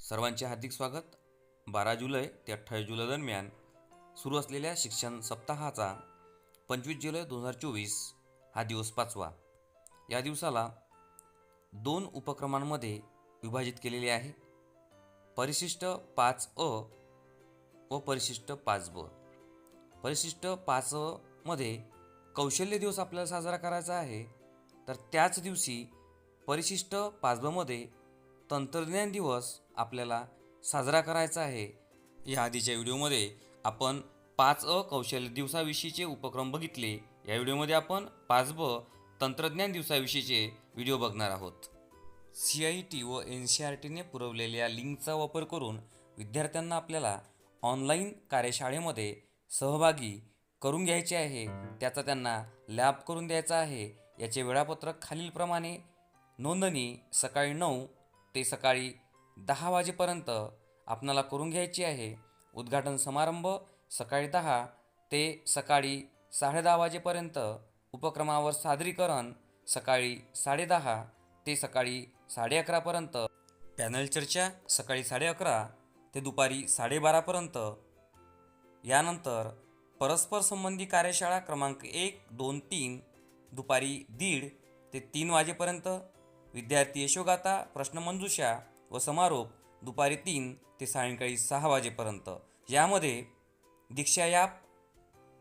सर्वांचे हार्दिक स्वागत. बारा जुलै ते अठ्ठावीस जुलै दरम्यान सुरू असलेल्या शिक्षण सप्ताहाचा पंचवीस जुलै दोन हजार चोवीस हा दिवस पाचवा. या दिवसाला दोन उपक्रमांमध्ये विभाजित केलेले आहे. परिशिष्ट पाच अ व परिशिष्ट पाच ब. परिशिष्ट पाच अ मध्ये कौशल्य दिवस आपल्याला साजरा करायचा आहे. तर त्याच दिवशी परिशिष्ट पाच बमध्ये तंत्रज्ञान दिवस आपल्याला साजरा करायचा आहे. या आधीच्या व्हिडिओमध्ये आपण पाच अ कौशल्य दिवसाविषयीचे उपक्रम बघितले. या व्हिडिओमध्ये आपण पाच ब तंत्रज्ञान दिवसाविषयीचे व्हिडिओ बघणार आहोत. सी आय टी व एन सी आर टीने पुरवलेल्या लिंकचा वापर करून विद्यार्थ्यांना आपल्याला ऑनलाईन कार्यशाळेमध्ये सहभागी करून घ्यायचे आहे. त्याचा त्यांना लॅब करून द्यायचा आहे. याचे वेळापत्रक खालीलप्रमाणे. नोंदणी सकाळी नऊ ते सकाळी दहा वाजेपर्यंत आपणाला करून घ्यायची आहे. उद्घाटन समारंभ सकाळी दहा ते सकाळी साडेदहा वाजेपर्यंत. उपक्रमावर सादरीकरण सकाळी साडेदहा ते सकाळी साडे अकरापर्यंत पॅनल चर्चा सकाळी साडे अकरा ते दुपारी साडेबारापर्यंत यानंतर परस्पर संबंधी कार्यशाळा क्रमांक एक दोन तीन दुपारी दीड ते तीन वाजेपर्यंत. विद्यार्थी यशोगाथा प्रश्नमंजुषा व समारोप दुपारी तीन ते सायंकाळी सहा वाजेपर्यंत. यामध्ये Diksha app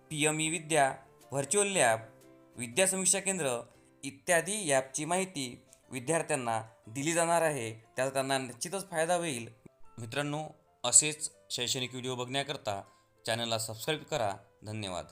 P M E Vidya virtual lab Vidyasamiksha Kendra इत्यादी ॲपची माहिती विद्यार्थ्यांना दिली जाणार आहे. त्याचा त्यांना निश्चितच फायदा होईल. मित्रांनो असेच शैक्षणिक व्हिडिओ बघण्याकरता चॅनलला सबस्क्राईब करा. धन्यवाद.